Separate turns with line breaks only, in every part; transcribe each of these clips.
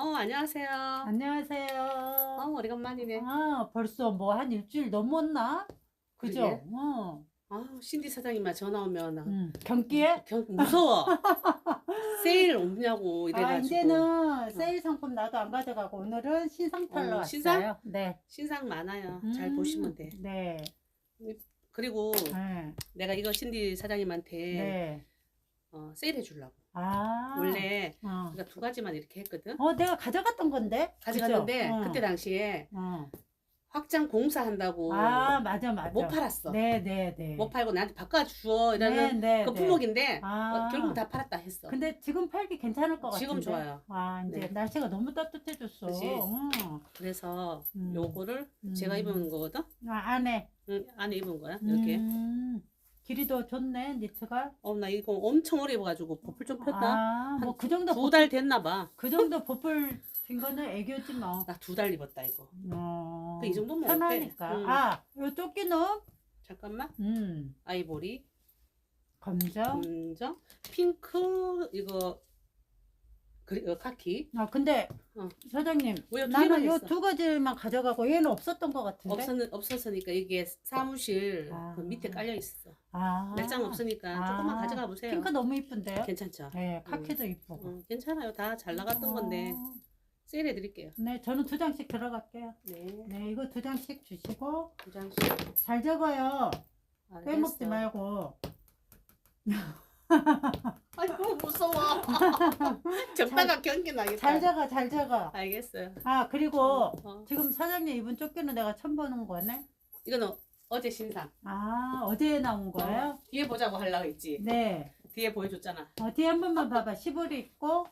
어, 안녕하세요.
안녕하세요.
어, 오래간만이네.
아, 벌써 뭐 한 일주일 넘었나? 그죠?
그러게.
어.
아, 신디 사장님만 전화 오면 나
음. 경기에?
경, 무서워. 세일 없냐고
아,
이래가지고.
이제는 세일 상품 나도 안 가져가고 오늘은 신상 털러
어,
왔어요.
신상?
네.
신상 많아요. 잘
음,
보시면 돼.
네.
그리고
네.
내가 이거 신디 사장님한테
네.
어, 세일해 주려고.
아.
원래
어.
우리가 두 가지만 이렇게 했거든.
어, 내가 가져갔던 건데?
가져갔는데
그죠? 어.
그때 당시에
어.
확장 공사한다고
아, 맞아, 맞아.
못 팔았어.
네, 네, 네.
못 팔고 나한테 바꿔주어
네,
이러는
네,
그
네.
품목인데
아.
어, 결국 다 팔았다 했어.
근데 지금 팔기 괜찮을 것 같은데.
지금 좋아요.
아, 이제
네.
날씨가 너무 따뜻해졌어.
그치?
응.
그래서
음.
요거를
음.
제가 입은 거거든.
아, 안에.
응, 안에 입은 거야. 이렇게.
음, 길이도 좋네, 니트가.
어, 나 이거 엄청 오래 입어가지고 보풀 좀 폈다.
아, 뭐 그 정도,
두달 됐나 봐.
그 정도 보풀 핀 거는 애교지 뭐.
나 두 달 입었다 이거.
어,
그이 정도면
편하니까.
응.
아, 요 조끼는?
잠깐만.
음,
아이보리,
검정.
검정, 핑크 이거 그리 어, 카키.
아, 근데,
어.
사장님,
왜요? 두
나는
개만
요
했어.
두 가지만 가져가고 얘는 없었던 것 같은데.
없었 없었으니까 이게 사무실
아.
그 밑에 깔려 있어.
아,
몇장 없으니까
아,
조금만 가져가 보세요.
핑크 너무 이쁜데요?
괜찮죠?
네, 카키도 이쁘고.
어, 괜찮아요. 다 잘 나갔던 건데
어,
세일해 드릴게요.
네, 저는 두 장씩 들어갈게요.
네.
네, 이거 두 장씩 주시고
두 장씩.
잘 적어요.
알겠어.
빼먹지 말고.
아이고 무서워. 적다가 경기 나겠다.
잘 적어, 잘 적어.
알겠어요.
아, 그리고
어.
지금 사장님 입은 조끼는 내가 처음 보는 거네.
이거는 어제 신상.
아, 어제 나온 거예요?
어, 뒤에 보자고 하려고 했지.
네.
뒤에 보여줬잖아.
어, 뒤에 한 번만 봐봐. 시보리 있고.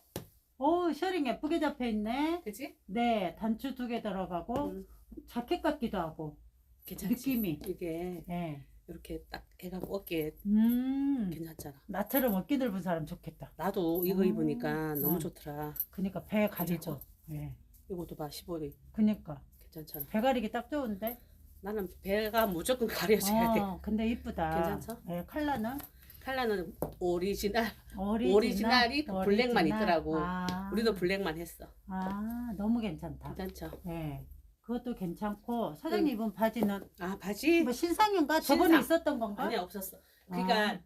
오, 셔링 예쁘게 잡혀 있네.
그치?
네, 단추 두 개 들어가고
음,
자켓 같기도 하고.
괜찮지?
느낌이.
이게
네.
이렇게 딱 해가고 어깨에
음.
괜찮잖아.
나처럼 어깨 넓은 사람 좋겠다.
나도 이거
음.
입으니까 너무
음.
좋더라.
그니까 배.
괜찮죠?
네.
이것도 봐, 15리.
그니까
괜찮잖아.
배 가리기 딱 좋은데.
나는 배가 무조건 가려져야 돼.
어, 근데 이쁘다.
괜찮죠?
네, 컬러는
칼라는 오리지널.
오리지널,
오리지널이 그 블랙만
오리지널.
있더라고.
아,
우리도 블랙만 했어.
아, 너무 괜찮다.
괜찮죠?
네. 그것도 괜찮고 사장님 입은 바지는
아, 바지?
뭐 신상인가? 저번에
신상.
있었던 건가?
아니, 없었어. 그러니까
아,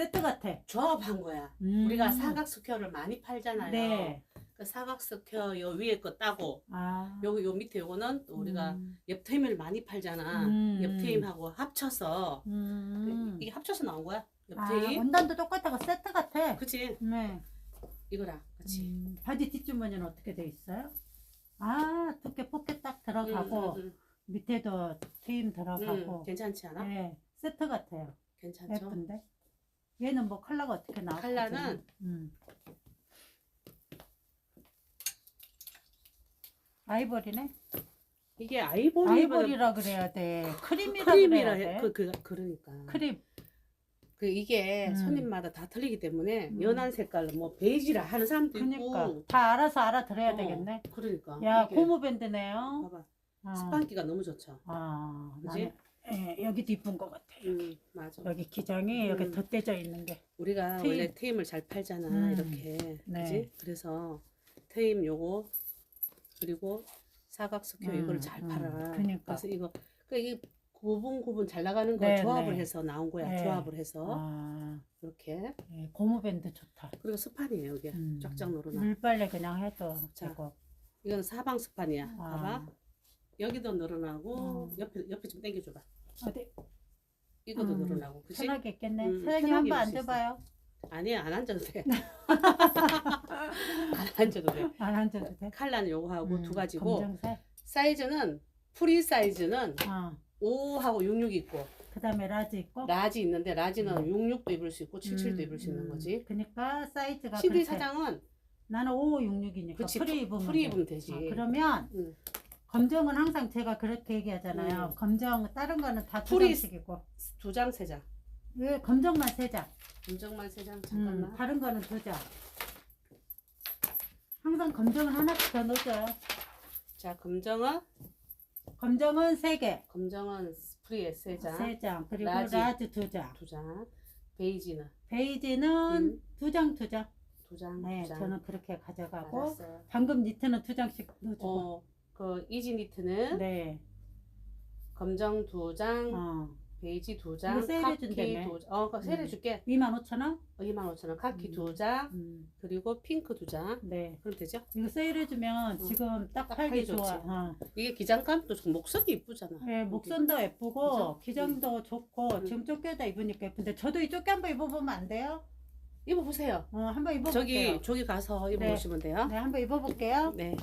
세트 같아.
조합한 거야.
음.
우리가 사각 스퀘어를 많이 팔잖아요.
네.
그 사각 스퀘어 요 위에 거 따고
아.
여기 요 밑에 요거는 또 우리가
음.
옆트임을 많이 팔잖아.
음.
옆트임하고 합쳐서
음.
이게 합쳐서 나온 거야.
아,
옆트임.
원단도 똑같다고 세트 같아.
그치?
네.
이거랑 같이.
음, 바지 뒷주머니는 어떻게 돼 있어요? 아, 두께 포켓 딱 들어가고
음, 음,
밑에도 트임
음.
들어가고.
음, 괜찮지 않아?
네, 세트 같아요.
괜찮죠?
예쁜데? 얘는 뭐 컬러가 어떻게 나와?
컬러는
음. 아이보리네?
이게 아이보리
아이보리라 그래야 돼. 크림이라
크림이라
그래야
해.
돼.
그, 그 그러니까.
크림.
그 이게
음.
손님마다 다 틀리기 때문에
음.
연한 색깔로 뭐 베이지라 하는 사람도
그러니까
있고.
다 알아서 알아들어야
어,
되겠네.
그러니까.
야, 고무밴드네요.
봐봐.
아,
스판기가 너무 좋죠.
아,
그지?
예, 여기도 이쁜 것 같아.
음, 맞아.
여기 기장이
음.
여기 덧대져 있는 게.
우리가
트임.
원래 테임을 잘 팔잖아
음.
이렇게
네.
그지? 그래서 테임 요거 그리고 사각 스퀘어
음,
이거를 잘
음.
팔아
그니까.
그래서 이거 그 이게 구분 구분 잘 나가는 거
네,
조합을
네.
해서 나온 거야
네.
조합을 해서
아,
이렇게
예, 고무밴드 좋다.
그리고 스판이에요 이게
음.
쫙쫙 늘어나
물빨래 그냥 해도
자,
되고.
이건 사방 스판이야
아.
봐봐 여기도 늘어나고
음.
옆에 옆에 좀 당겨줘봐
어디
이것도
음,
늘어나고 그치?
편하게 있겠네.
음,
사장님
편하게
한번
입을 수 있어.
앉아봐요.
아니야 안 앉아도 돼 안 앉아도 돼
안 앉아도 돼.
칼라는 요거 하고
음,
두 가지고
검정색.
사이즈는 프리 사이즈는
어.
5하고 66 있고
그다음에 라지 있고.
라지 있는데 라지는
음.
66도 입을 수 있고 77도
음,
입을 수 있는
음.
거지.
그러니까 사이즈가
CD
그렇게.
사장은
나는 5566이니까
그치,
프리 입으면
프리
돼.
입으면 되지.
어, 그러면
음.
검정은 항상 제가 그렇게 얘기하잖아요.
음.
검정 다른 거는 다두
프리-
장씩이고.
두 장, 세 장.
왜 검정만 세 장.
검정만 세 장.
음,
잠깐만.
다른 거는 두 장. 항상 검정은 하나씩 더 넣어줘요.
자, 검정은
검정은 세 개.
검정은 프리에 세 장,
세 장. 그리고
라지.
라지 두 장.
두 장. 베이지는
베이지는
음.
두 장, 두 장.
두 장,
네,
두 장.
저는 그렇게 가져가고
알았어요.
방금 니트는 두 장씩 넣어주고.
어, 그 이지 니트는
네.
검정 두 장,
어.
베이지 두 장,
이거 세일해
카키
준다며.
두 장. 어, 그 세일해
음.
줄게.
25,000원?
25,000원. 카키
음.
두 장,
음.
그리고 핑크 두 장.
네.
그럼 되죠?
이거 세일해주면
응.
지금 딱
딱
팔기
팔기
좋아. 어.
이게 기장감도 좀 목선이 이쁘잖아.
네,
여기.
목선도 예쁘고
그죠?
기장도 좋고
응.
지금 쪼개다 입으니까 예쁜데 저도 이 쪼개 한번 입어보면 안 돼요?
입어보세요.
어, 한번 입어볼게요.
저기 저기 가서 입어보시면 돼요.
네, 한번 입어볼게요.
네.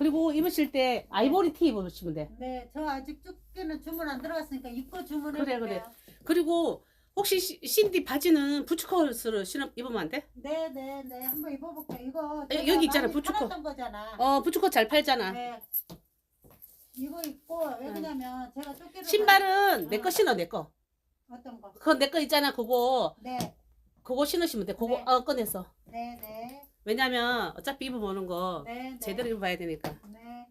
그리고 입으실 때 아이보리 티 입으시면 돼.
네, 저 아직 쪼개는 주문 안 들어갔으니까 입고 주문해볼게요.
그래, 그래. 그리고 혹시 시- 신디 바지는 부츠컷으로 신어 입으면 안 돼?
네, 네, 네, 한번 입어볼게요. 이거
에, 여기 있잖아.
팔았던 거잖아.
어 부츠컷 잘 팔잖아.
네. 이거 입고 왜 그러냐면 제가 쪼개를
신발은 내
어.
거 신어 내 거.
많이- 어떤 거?
그거 내 거 있잖아. 그거
네,
그거 신으시면 돼. 그거
네.
어 꺼냈어.
네, 네,
왜냐면 어차피 입어보는 거
네, 네.
제대로 입어봐야 되니까.
네.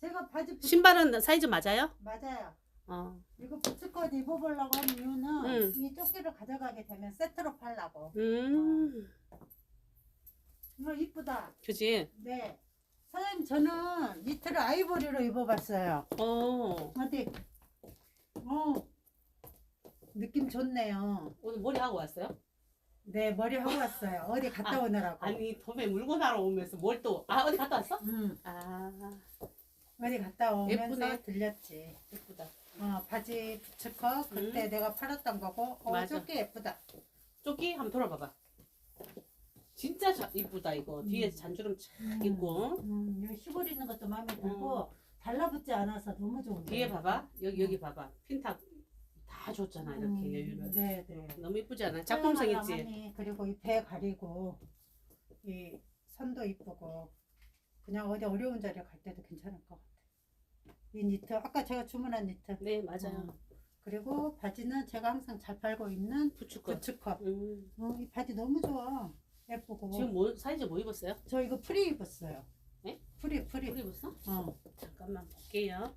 제가 바지 부...
신발은 사이즈 맞아요?
맞아요.
어.
이거 부츠컷 입어보려고 한 이유는
응.
이 조끼를 가져가게 되면 세트로 팔라고.
음.
이거 이쁘다.
그지.
네. 사장님 저는 니트를 아이보리로 입어봤어요.
어.
어디? 어. 느낌 좋네요.
오늘 머리 하고 왔어요?
네 머리 하고 왔어요. 어디 갔다
아,
오느라고.
아니 도매 물건 사러 오면서 뭘 또? 아 어디 갔다 왔어?
음,
아
어디 갔다 오면서
예쁘네.
들렸지.
예쁘다.
어 바지 부츠컷 그때 내가 팔았던 거고. 어
음. 맞아.
조끼 예쁘다.
조끼 한번 돌아봐봐. 진짜 자, 이쁘다 이거. 뒤에 잔주름 착 있고
음, 여기 있는 것도 마음에 들고 달라붙지 않아서 너무 좋은 거.
뒤에 봐봐. 여기 여기 봐봐. 핀탁 다 줬잖아 이렇게 여유를.
네, 네.
너무 이쁘지 않아? 작품성 있지.
하니 그리고 이 배 가리고 이 선도 이쁘고 그냥 어디 어려운 자리 갈 때도 괜찮을 것 같아. 이 니트 아까 제가 주문한 니트.
네 맞아요.
어, 그리고 바지는 제가 항상 잘 팔고 있는
부츠컷.
부츠컷.
음.
어, 이 바지 너무 좋아. 예쁘고.
지금 뭐 사이즈 뭐 입었어요?
저 이거 프리 입었어요.
네?
프리 프리.
뭘 입었어?
어.
잠깐만 볼게요.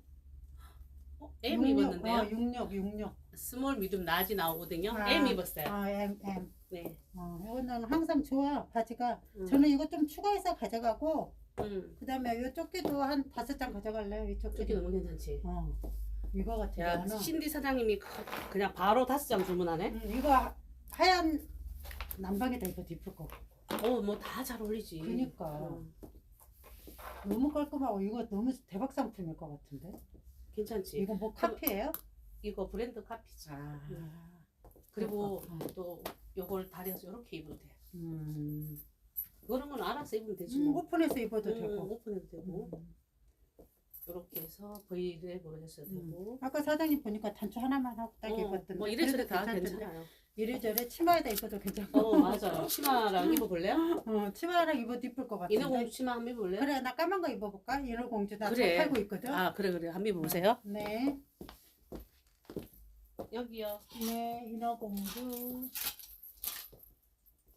어, M
66,
입었는데요.
어, 66, 66.
스몰, 미디움, 라지 나오거든요.
아.
M 입었어요.
아, M, M.
네.
어, 이거는 항상 좋아, 바지가.
음.
저는 이거 좀 추가해서 가져가고,
음.
그 다음에 이 조끼도 한 다섯 장 가져갈래요, 이 조끼.
저기 너무 괜찮지.
어. 이거 같은
야,
경우는.
신디 사장님이 그- 그냥 바로 다섯 장 주문하네.
음, 이거 하- 하얀 남방에다 입어도 이쁠 거.
어, 뭐 다 잘 어울리지.
그니까.
어,
너무 깔끔하고, 이거 너무 대박 상품일 것 같은데?
괜찮지.
이거 뭐 카피예요?
이거 브랜드 카피지.
아.
그리고
어.
또 요걸 다려서 이렇게 입어도 돼.
음.
그런 건 알아서 입으면 되지
음,
뭐.
오픈해서 입어도
음,
되고.
오픈해도 되고.
음.
이렇게 해서 V랩으로 했어도 되고.
아까 사장님 보니까 단추 하나만 하고 딱
어,
입었던데.
뭐 이래저래 다? 괜찮아요.
이래저래 치마에다 입어도 괜찮고.
어, 맞아요. 치마랑 입어볼래요?
어, 치마랑 입어도 이쁠 것 같은데.
인어공주 치마 한번 입어볼래요?
그래, 나 까만 거 입어볼까? 인어공주 나
그래.
잘 팔고 있거든.
아, 그래, 그래. 한번 입어보세요.
네,
여기요.
네, 인어공주.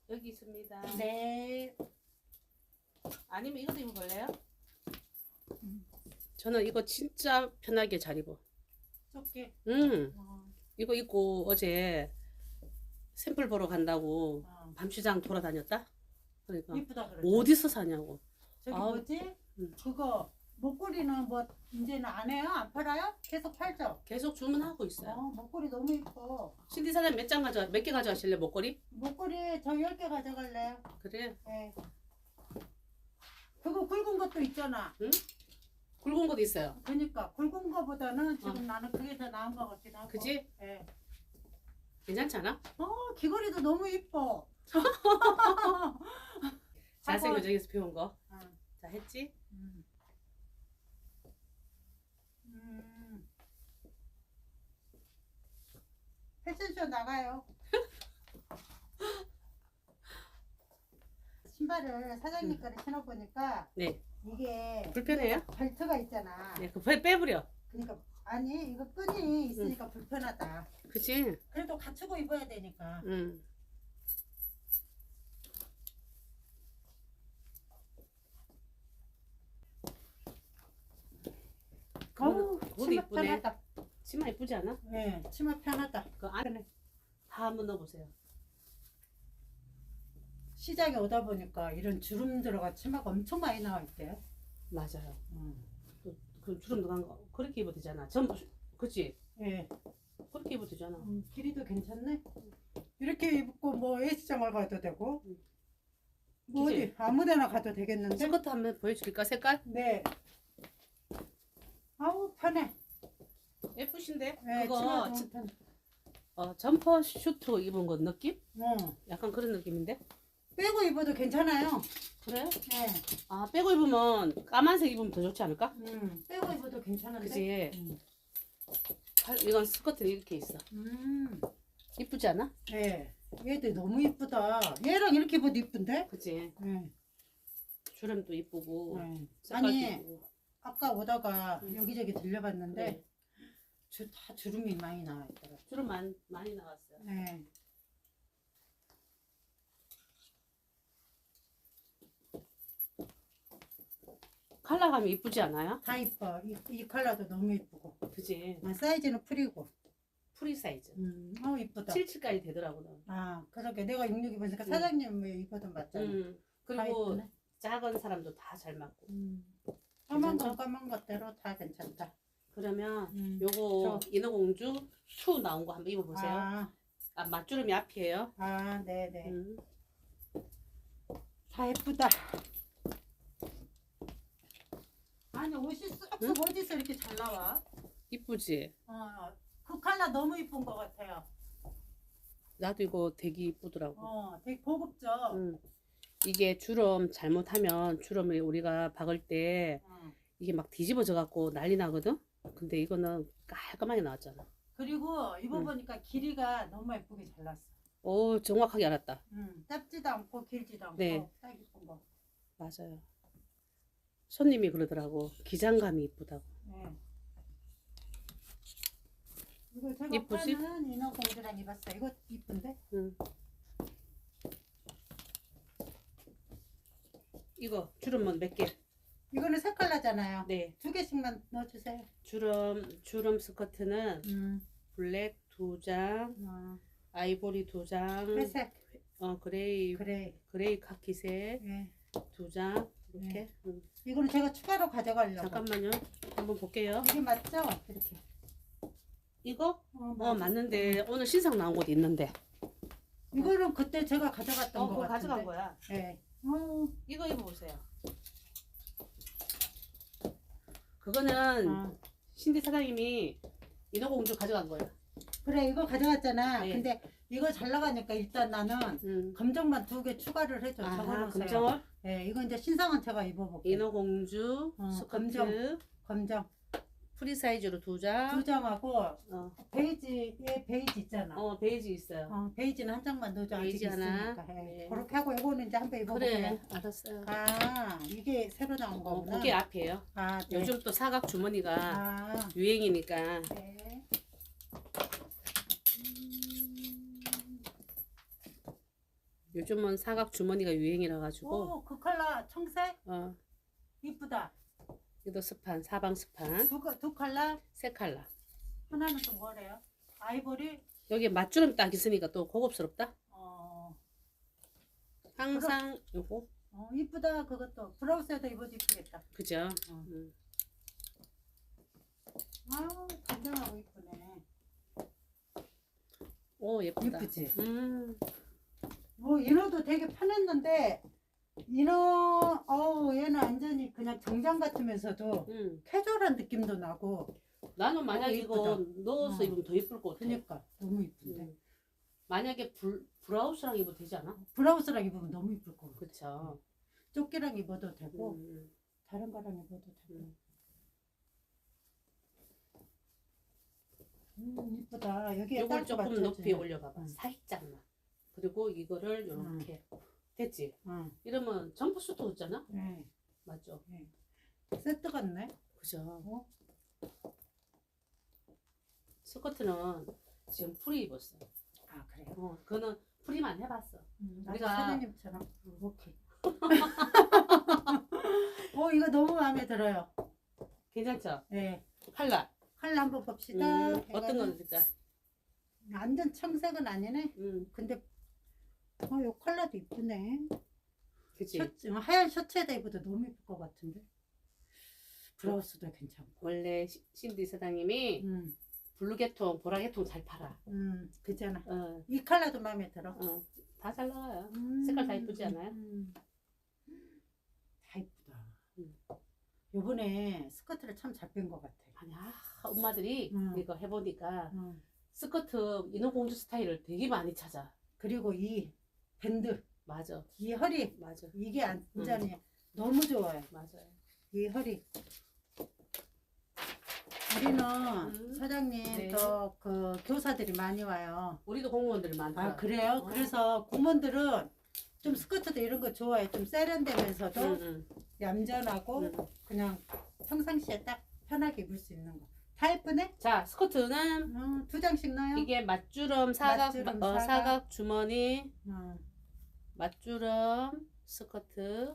여기 있습니다.
네,
아니면 이것도 입어볼래요?
음.
저는 이거 진짜 편하게 잘 입어.
조끼.
음,
어,
이거 입고 어제 샘플 보러 간다고
어.
밤시장 돌아다녔다? 그러니까
이쁘다 그래.
어디서 사냐고.
저기
아우.
뭐지?
음.
그거 목걸이는 뭐 이제는 안 해요? 안 팔아요? 계속 팔죠.
계속 주문하고
어,
있어요.
목걸이 너무 이뻐.
신디 사장님 몇 장 가져, 몇 개 가져가실래, 목걸이?
목걸이 저 10개 가져갈래요?
그래.
네. 그거 굵은 것도 있잖아.
굵은 것도 있어요.
그러니까 굵은 거보다는 지금 나는 그게 더 나은 것 같긴 하고.
어. 그지?
예.
괜찮지 않아?
어 귀걸이도 너무 이뻐.
자생 요정에서 배운 거.
응.
자, 했지?
음. 음. 패션쇼 나가요. 신발을 사장님 거를 신어보니까
네.
이게
불편해요?
벨트가 있잖아.
네, 그 빼, 빼버려.
그러니까 아니 이거 끈이 있으니까 불편하다.
그치?
그래도 갖추고 입어야 되니까.
응.
어우, 치마
이쁘네.
편하다.
치마 이쁘지 않아?
네, 치마 편하다.
그 안에 다 한번 넣어보세요.
시장에 오다 보니까 이런 주름 들어가 치마가 엄청 많이 나와 있대요.
맞아요.
음.
그 주름 들어간 거 그렇게 입어도 되잖아. 전부 그치?
예.
그렇게 입어도 되잖아.
음, 길이도 괜찮네. 이렇게 입고 뭐 S장을 가도 되고
음.
뭐
그치?
어디 아무데나 가도 되겠는데.
스커트 한번 보여줄까 색깔?
네. 아우 편해.
예쁘신데?
네, 치마
그거
너무 편해.
어, 점퍼 슈트 입은 거 느낌?
어.
약간 그런 느낌인데?
빼고 입어도 괜찮아요.
그래요?
네.
아 빼고 입으면 까만색 입으면 더 좋지 않을까?
음. 빼고 입어도 괜찮은데.
그지?
음.
팔- 이건 스커트는 이렇게 있어.
음.
이쁘지 않아?
네. 얘들 너무 이쁘다. 얘랑 이렇게 입어도 이쁜데?
그치?
네.
주름도 이쁘고
네.
색깔도
아니
이쁘고.
아까 오다가
음.
여기저기 들려봤는데
네.
주, 다 주름이 많이 나와 있더라고.
주름 많이, 많이 나왔어요.
네.
컬러감이 이쁘지 않아요?
다 이뻐. 이, 이 컬러도 너무 이쁘고.
그지?
아, 사이즈는 풀이고.
프리 사이즈.
음, 어 이쁘다.
77까지 되더라고. 나.
아, 그러게 내가 66 입으니까
음.
사장님 왜 입어도 맞잖아.
음.
다
그리고
이쁘네.
작은 사람도 다 잘 맞고.
음. 까만 거
괜찮죠?
까만 것대로 다 괜찮다.
그러면
음.
요거 인어공주 2 나온 거 한번 입어보세요. 아,
아,
맞주름이 앞이에요.
아, 네네.
음.
다 예쁘다. 아니 옷이
응?
어디서 이렇게 잘 나와?
이쁘지?
어, 그 컬러 너무 이쁜 것 같아요.
나도 이거 되게 이쁘더라고.
어, 되게 고급져.
음. 이게 주름 잘못하면 주름을 우리가 박을 때
어.
이게 막 뒤집어져 갖고 난리 나거든? 근데 이거는 깔끔하게 나왔잖아.
그리고 입어보니까 길이가 너무 예쁘게 잘 났어.
오, 정확하게 알았다.
음, 짧지도 않고 길지도 않고
네.
딱 이쁜 거.
맞아요. 손님이 그러더라고. 기장감이 이쁘다고.
네. 이거 제가
이쁘지?
파는 인어 공주랑 입었어. 이거 이쁜데?
음. 이거 주름은 몇 개?
이거는 세 컬러잖아요.
네.
두 개씩만 넣어주세요.
주름 주름 스커트는
음,
블랙 두 장,
어,
아이보리 두 장,
회색,
어 그레이
그래.
그레이 카키색
예.
두장 이렇게. 음.
이거는 제가 추가로 가져가려고.
잠깐만요. 한번 볼게요.
이게 맞죠? 이렇게.
이거
어,
어. 맞는데 오늘 신상 나온 곳 있는데.
이거는 그때 제가 가져갔던
어
거
그거
같은데.
가져간 거야.
예. 어,
이거 입어보세요. 그거는
어.
신디 사장님이 인어공주 가져간 거예요.
그래 이거 가져갔잖아.
네.
근데 이거 잘 나가니까 일단 나는
음.
검정만 두 개 추가를 해줘.
아,
적어놓으세요.
금정월
예, 이거 이제 신상은 제가 입어볼게요.
인어공주
어,
스커트
검정. 검정
프리 사이즈로 두 장.
두 장하고
어,
베이지에 베이지 있잖아. 어.
어 베이지 있어요.
베이지는 한 장만 넣어줘. 아직
베이지 하나.
있으니까. 예.
네.
그렇게 하고 이거는 이제 한번 입어볼게요.
그래 알았어요.
아 이게 새로 나온
어,
거구나.
그게 앞이에요.
아, 네.
요즘 또 사각 주머니가
아,
유행이니까
네.
요즘은 사각 주머니가 유행이라 가지고
오, 그 컬러 청색
어
이쁘다.
이도 스판 사방 스판
두, 거- 두 컬러
세 칼라
하나는 또 뭐래요? 아이보리.
여기 맞주름 딱 있으니까 또 고급스럽다.
어,
항상 요거
어 이쁘다 그것도 브라우스에다 입어도 이쁘겠다.
그죠?
어.
음.
아우 단정하고 이쁘네.
오 예쁘다.
이쁘지?
음
뭐 인어도 되게 편했는데 인어 어우 얘는 완전히 그냥 정장 같으면서도
음.
캐주얼한 느낌도 나고
나는 만약
어,
이거
이쁘다.
넣어서
어.
입으면 더 예쁠 것 같아.
그러니까 너무 이쁜데
음. 만약에 불, 브라우스랑 입어도 되지 않아?
브라우스랑 입으면 너무 이쁠 거 같아.
그쵸.
조끼랑 입어도 되고
음.
다른 거랑 입어도 되고.
음.
음 이쁘다. 여기에
요걸 조금. 높이 올려봐봐.
음.
살짝만. 그리고 이거를 요렇게 됐지?
응.
이러면 점프수트 같잖아?
네.
맞죠?
세트 같네.
그죠?
어?
스커트는 지금 프리 입었어.
아 그래요.
어, 그거는 프리만 해봤어.
음,
우리가-
우리가 사장님처럼 오케이. 어 이거 너무 마음에 들어요.
괜찮죠?
네.
칼라.
컬러 한번 봅시다.
음, 어떤
이거는
거 드릴까?
완전 청색은 아니네.
음,
근데 어, 요 컬러도 이쁘네.
그치?
셔츠, 어, 하얀 셔츠에다 입어도 너무 예쁠 것 같은데. 브라우스도 괜찮고.
원래 시- 신디 사장님이
음,
블루 계통, 보라 계통 잘 팔아.
음, 그잖아.
어,
이 컬러도 마음에 들어.
어, 다 잘 나와요.
음,
색깔 다 이쁘지 않아요?
음. 다 이쁘다.
음.
요번에 스커트를 참 잘 뺀 것 같아.
아니야, 엄마들이
음.
이거 해보니까
음.
스커트 인어공주 스타일을 되게 많이 찾아.
그리고 이 밴드,
맞아,
이 허리,
맞아,
이게 완전히 너무 좋아요.
맞아요.
이 허리. 우리는
음.
사장님
네.
또 그 교사들이 많이 와요.
우리도 공무원들이 많다.
아 그래요?
어.
그래서 공무원들은 좀 스커트도 이런 거 좋아해. 좀 세련되면서도
응, 응,
얌전하고
응.
그냥 평상시에 딱 편하게 입을 수 있는 거. 다 예쁘네?
자, 스커트는
어, 두 장씩 넣어요.
이게 맞주름 사각,
맞주름,
어,
사각.
사각 주머니,
어.
맞주름 스커트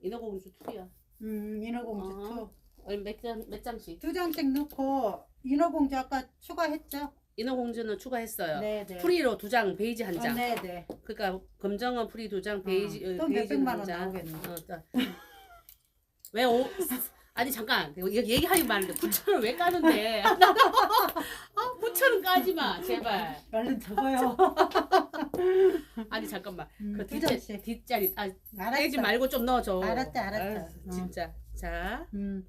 인어공주 투야.
음, 인어공주
어. 어, 몇, 장, 몇 장씩?
투. 두 장씩 넣고 인어공주 아까 추가했죠?
인어공주는 추가했어요.
네 네.
프리로 두 장, 베이지 한
어,
장.
네네.
그러니까 검정은 프리 두 장, 베이지
어,
어,
또
베이지는
몇백만
한
원
장.
나오겠네.
어, 자. 왜 오? 아니 잠깐 얘기하기 많은데 9천 원왜 까는데? 아 9천 원 까지 마 제발.
얼른 적어요.
아니 잠깐만
음, 그두
뒷자. 뒷자리 아
알았어.
떼지 말고 좀 넣어줘.
알았다, 알았다.
아유,
어.
진짜 자
음.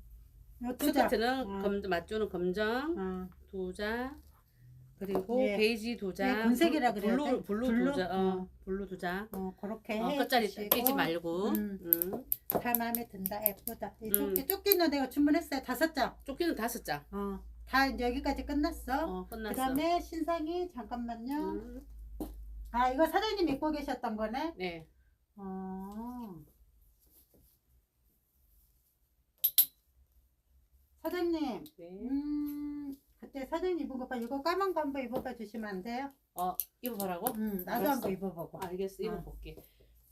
스커트는
어.
검 맞주는 검정
어.
두 장. 그리고
예.
베이지 두 장,
예, 금색이라
블-
그래야
블루
돼?
블루,
블루?
두 장, 어,
어.
블루 두 장.
어, 그렇게
어,
해
끝자리
주시고.
끼지 말고.
음.
음.
다 마음에 든다. 예쁘다. 이
음.
조끼, 조끼는 내가 주문했어요. 다섯 장.
조끼는 다섯 장.
어. 다 이제 여기까지 끝났어.
어, 끝났어.
그다음에 신상이 잠깐만요.
음.
아 이거 사장님 입고 계셨던 거네.
네.
어. 사장님,
네.
음, 그때 사장님 입은 거 봐. 이거 까만 거 한번 입어봐 주시면 안 돼요?
어, 입어보라고?
음, 나도
알았어.
한번 입어보고.
알겠어,
어.
입어볼게.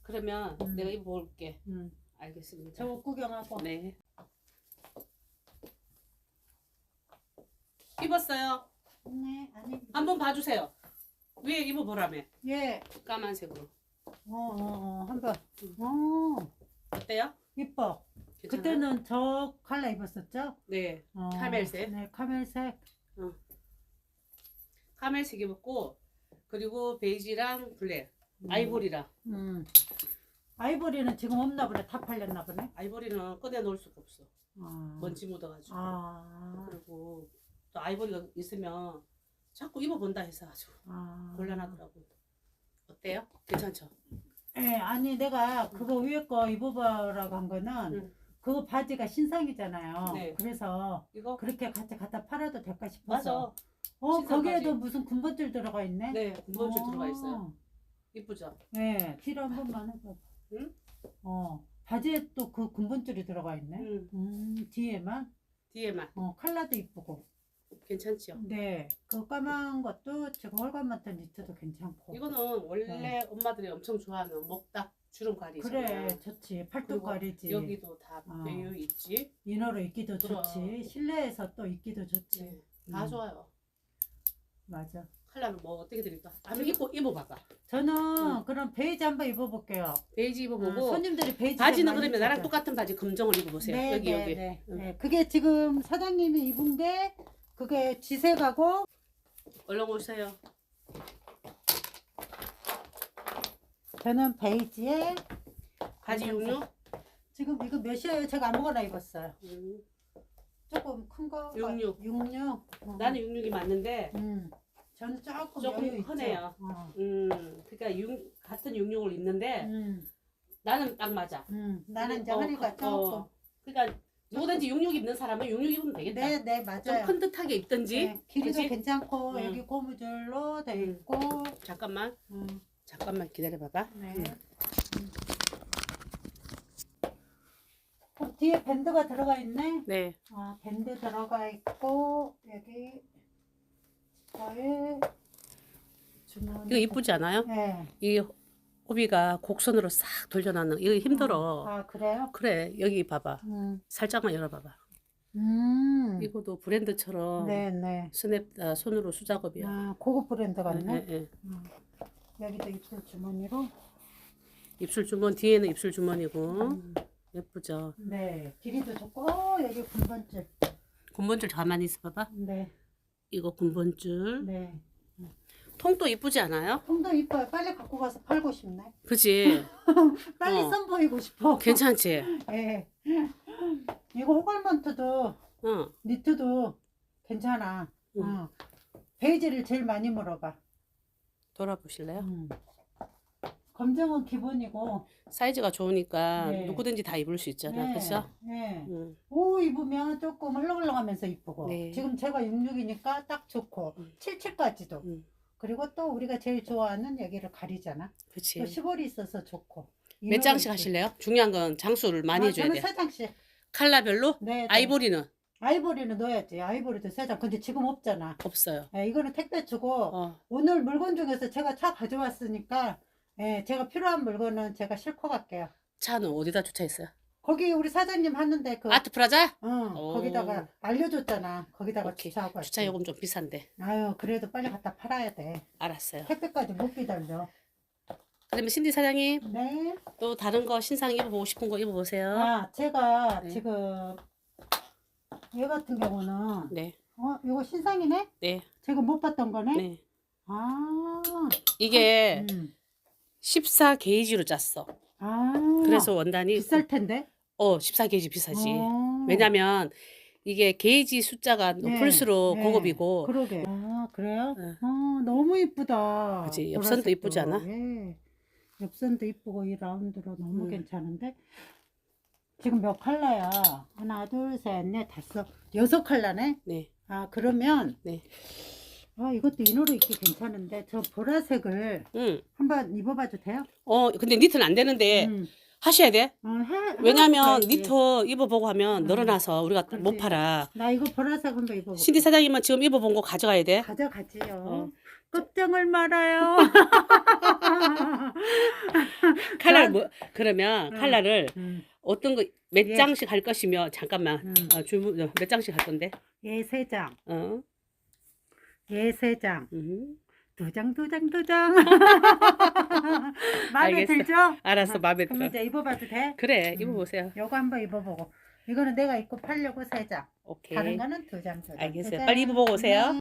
그러면
음.
내가 입어볼게.
음,
알겠습니다.
저 옷 구경하고.
네. 입었어요.
네, 아니.
한번 봐주세요. 위에 입어보라며.
예,
까만색으로.
어, 어, 어, 한번.
음.
어,
어때요?
이뻐.
괜찮아요?
그때는 저 컬러 입었었죠?
네.
어,
카멜색?
네, 카멜색.
카멜색 입었고 그리고 베이지랑 블랙,
음.
아이보리랑.
음. 아이보리는 지금 없나 보네. 다 팔렸나 보네.
아이보리는 꺼내 놓을 수가 없어.
아.
먼지 묻어가지고.
아.
그리고 또 아이보리가 있으면 자꾸 입어본다 해서 아주
아.
곤란하더라고. 어때요? 괜찮죠?
예, 아니 내가 그거 위에 거 입어보라고 한 거는
음.
그거 바지가 신상이잖아요.
네.
그래서
이거
그렇게 같이 갖다 팔아도 될까 싶어서.
맞아.
어,
신상
거기에도
바지.
무슨 군번줄 들어가 있네.
네, 군번줄
어.
들어가 있어요. 이쁘죠?
네, 뒤로 한 번만 해봐.
응?
어, 바지에 또 그 군번줄이 들어가 있네.
음,
음, 뒤에만.
뒤에만
어, 컬러도 이쁘고.
괜찮지요?
네, 그 까만 것도 지금 홀감 같은 니트도 괜찮고.
이거는 원래 엄마들이 엄청 좋아하는 목딱 주름갈이잖아요.
네. 그래, 좋지. 팔뚝
그리고
가리지.
여기도 다
어.
배유 있지.
이너로 입기도
그럼.
좋지. 실내에서 또 입기도 좋지.
네, 다
음.
좋아요.
맞아.
컬러는 뭐 어떻게 드릴까? 한번 입고 입어봐봐.
저는
응.
그럼 베이지 한번 입어볼게요.
베이지
어,
입어보고
손님들이 베이지
바지는 그러면 나랑. 똑같은 바지 검정을 입어보세요.
네,
여기
네,
여기.
네,
응.
네. 그게 지금 사장님이 입은 게 그게 지색하고
얼른 오세요.
저는 베이지에
바지
검정색.
육류?
지금 이거 몇이에요? 제가 아무거나 입었어요.
음.
조금 큰 거.
육육.
육육. 어.
나는 육육이 맞는데,
음. 저는 조금
조금
여유 있죠.
크네요.
어.
음, 그러니까 육 같은 육육을 입는데
음.
나는 딱 맞아.
음. 나는 이제
어,
허리가
어,
조금.
그러니까 누구든지 육육 입는 사람은 육육 입으면 되겠다.
네, 네,
좀
맞아요.
큰 듯하게 입든지.
네, 길이도
그치?
괜찮고
음.
여기 고무줄로 돼
음.
있고.
잠깐만,
음.
잠깐만 기다려봐봐.
네.
음.
그 뒤에 밴드가 들어가 있네.
네.
아, 밴드 들어가 있고 여기 저의 주머니.
이거 이쁘지 않아요?
네.
이 호비가 곡선으로 싹 돌려놨는 이거 힘들어.
아 그래요?
그래 여기 봐봐.
음.
살짝만 열어봐봐.
음.
이거도 브랜드처럼
네 네.
스냅 아, 손으로 수작업이야.
아 고급 브랜드
예,
같네.
예, 예.
음. 여기도 입술 주머니로.
입술 주머니 뒤에는 입술 주머니고
음,
예쁘죠.
네, 길이도 좋고 어, 여기 군번줄.
군번줄 가만히 있어봐봐.
네,
이거 군번줄.
네.
통도 이쁘지 않아요?
통도 이뻐요. 빨리 갖고 가서 팔고 싶네.
그지?
빨리
어.
선 보이고 싶어.
괜찮지?
예. 이거 호갈먼트도
어.
니트도 괜찮아.
응.
어. 베이지를 제일 많이 물어봐.
돌아보실래요?
음. 검정은 기본이고.
사이즈가 좋으니까
네.
누구든지 다 입을 수 있잖아.
네.
그렇죠?
네.
응.
오 입으면 조금 흘렁흘렁하면서 이쁘고.
네.
지금 제가 66이니까 딱 좋고.
음.
77까지도.
응.
그리고 또 우리가 제일 좋아하는 여기를 가리잖아.
그치.
또 시볼이 있어서 좋고.
몇 장씩 하실래요? 중요한 건 장수를 많이
아,
해줘야
저는
돼.
세 장씩.
칼라별로?
네. 네.
아이보리는
아이보리는 넣어야지. 아이보리도 세 장. 근데 지금 없잖아.
없어요.
예, 이거는 택배 주고
어.
오늘 물건 중에서 제가 차 가져왔으니까 예, 제가 필요한 물건은 제가 싣고 갈게요.
차는 어디다 주차했어요?
거기 우리 사장님 하는데 그
아트 프라자?
응,
오.
거기다가 알려줬잖아. 거기다가
오케이.
주차하고
주차
왔지.
요금 좀 비싼데.
아유 그래도 빨리 갖다 팔아야 돼.
알았어요.
택배까지 못 기다려.
그러면 신디 사장님
네.
또 다른 거 신상 입어보고 싶은 거 입어보세요.
아 제가
네.
지금 얘 같은 경우는
네,
어 이거 신상이네?
네,
제가 못 봤던 거네.
네.
아.
이게
음.
14 게이지로 짰어.
아.
그래서 원단이
비쌀 텐데.
어, 14 게이지 비싸지.
어.
왜냐면 이게 게이지 숫자가
네,
높을수록
네.
고급이고
그러게. 아, 그래요?
네.
아, 너무 이쁘다.
그치, 옆선도 이쁘지 않아?
예. 옆선도 이쁘고 이 라운드로 너무
음.
괜찮은데? 지금 몇 컬러야? 하나, 둘, 셋, 넷, 다섯, 여섯 컬러네?
네,
아, 그러면
네.
아, 이것도 이너로 입기 괜찮은데 저 보라색을
응.
한번 입어봐도 돼요?
어, 근데 니트는 안 되는데
음.
하셔야 돼.
어, 해,
왜냐면. 니트 입어보고 하면
음.
늘어나서 우리가
그렇지.
못 팔아.
나 이거 보라색 한번 입어볼게.
신디 사장님은 지금 입어본 거 가져가야 돼.
가져가지요.
어.
껍장을 말아요.
칼라
난-
뭐 그러면
응.
칼라를
음.
어떤 거 몇
예.
장씩 할 것이며 잠깐만
음.
어, 주문 어, 몇 장씩 할 건데
얘세 장, 어얘세 장,
음.
두 장, 두 장, 두 장. 마음에
알겠어.
들죠?
알았어 마음에
그럼
들어
이제 입어봐도 돼?
그래
음.
입어보세요
요거 한번 입어보고. 이거는 내가 입고 팔려고 세 장.
오케이
다른 거는 두 장, 두 장. 두
알겠어요
장.
빨리 입어보고 오세요